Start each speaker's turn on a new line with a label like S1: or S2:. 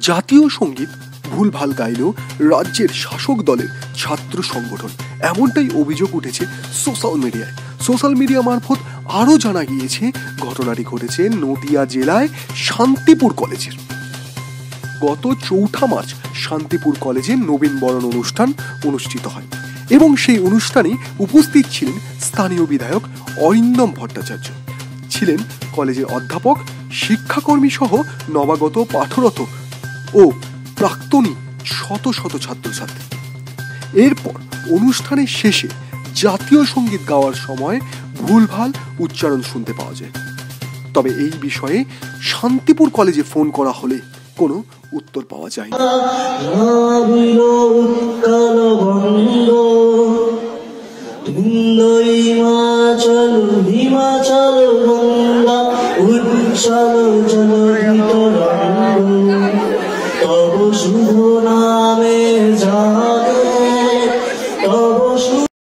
S1: জাতীয় সংগীত ভুলভাল গাইলেও রাজ্যের শাসক দলের ছাত্র সংগঠন। এমনটাই অভিযোগ উঠেছে সোশ্যাল মিডিয়ায়। সোশ্যাল মিডিয়া মারফত আরও জানা গিয়েছে, ঘটনাটি ঘটেছে নদিয়া জেলায় শান্তিপুর কলেজের। গত চৌঠা মার্চ শান্তিপুর কলেজে নবীন বরণ অনুষ্ঠান অনুষ্ঠিত হয় এবং সেই অনুষ্ঠানে উপস্থিত ছিলেন স্থানীয় বিধায়ক অরিন্দম ভট্টাচার্য। ছিলেন কলেজের অধ্যাপক শিক্ষাকর্মী সহ নবাগত পাঠরত ও প্রাক্তনী শত শত ছাত্রছাত্রী। এরপর অনুষ্ঠানের শেষে জাতীয় সংগীত গাওয়ার সময় ভুলভাল উচ্চারণ শুনতে পাওয়া যায়। তবে এই বিষয়ে শান্তিপুর কলেজে ফোন করা হলে কোনো উত্তর পাওয়া
S2: জলহিত রঙ্গ তব শুভ নামে জাগে তব